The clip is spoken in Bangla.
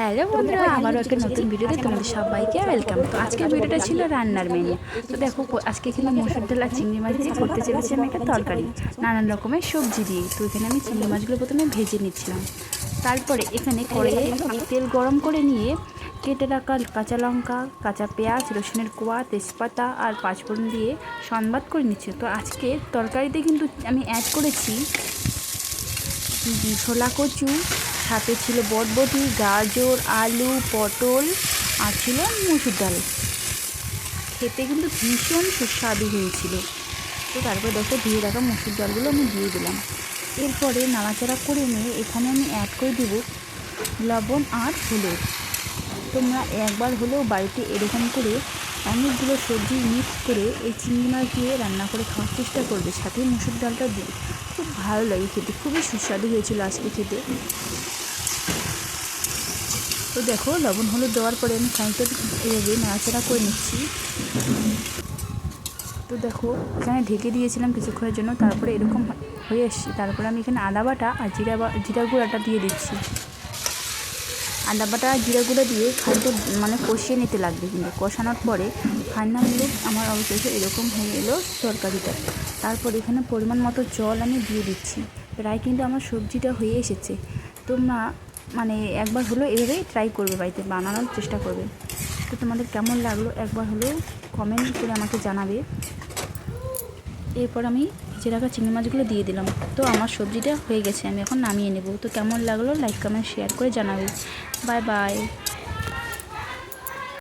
হ্যালো বন্ধুরা আবারও একটা নতুন ভিডিওতে তোমাদের সবাইকে ওয়েলকাম তো আজকের ভিডিওটা ছিল রান্নার মেনু তো দেখো আজকে কিন্তু মসুর ডাল আর চিংড়ি মাছ দিয়ে করতে চলেছি আমি একটা তরকারি। নানান রকমের সবজি দিয়ে। তো এখানে আমি চিংড়ি মাছগুলো প্রথমে ভেজে নিচ্ছিলাম। তারপরে এখানে কড়াইয়ে তেল গরম করে নিয়ে কেটে রাখা কাঁচা লঙ্কা কাঁচা পেঁয়াজ রসুনের কোয়া তেজপাতা আর পাঁচফোড়ন দিয়ে সংবাদ করে নিচ্ছি। তো আজকে তরকারিতে কিন্তু আমি অ্যাড করেছি ছোলা কচু সাথে ছিল বটবটি, গাজর, আলু, পটল আর ছিল মুসুর ডাল। খেতে কিন্তু ভীষণ সুস্বাদু হয়েছিল। তো তারপরে দেখো দিয়ে রাখা মুসুর ডালগুলো আমি দিয়ে দিলাম। এরপরে নাড়াচাড়া করে নিয়ে এখানে আমি অ্যাড করে দেব লবণ আর হলুদ। তোমরা একবার হলেও বাড়িতে এরকম করে অনেকগুলো সবজি মিক্স করে এই চিংড়ি মাছ দিয়ে রান্না করে খাওয়ার চেষ্টা করবে। সাথে মুসুর ডালটা দিয়ে খুব ভালো লাগে খেতে। খুবই সুস্বাদু হয়েছিল আজকে খেতে। তো দেখো, লবণ, হলুদ দেওয়ার পরে আমি খানিকটা এভাবে নাড়াচাড়া করে নিচ্ছি। তো দেখো, এখানে ঢেকে দিয়েছিলাম কিছুক্ষণের জন্য, তারপরে এরকম হয়ে এসছি। তারপরে আমি এখানে আদা বাটা আর জিরা বা, জিরা গুঁড়াটা দিয়ে দিচ্ছি। আদা বাটা আর জিরা গুঁড়ো দিয়ে খানিকটা মানে কষিয়ে নিতে লাগবে কিন্তু। কষানোর পরে ফাইনালি আমার অবশেষে এরকম হয়ে এলো তরকারিটা। তারপর এখানে পরিমাণ মতো জল আমি দিয়ে দিচ্ছি। প্রায় কিন্তু আমার সবজিটা হয়ে এসেছে। তোমরা মানে একবার হলো এভাবেই ট্রাই করবে বাড়িতে, বানানোর চেষ্টা করবে। তো তোমাদের কেমন লাগল একবার হলেও কমেন্ট করে আমাকে জানাবে। এরপর আমি ভেজে রাখা চিংড়ি মাছগুলো দিয়ে দিলাম। তো আমার সবজিটা হয়ে গেছে, আমি এখন নামিয়ে নেব। তো কেমন লাগল লাইক কমেন্ট শেয়ার করে জানাবে। Bye bye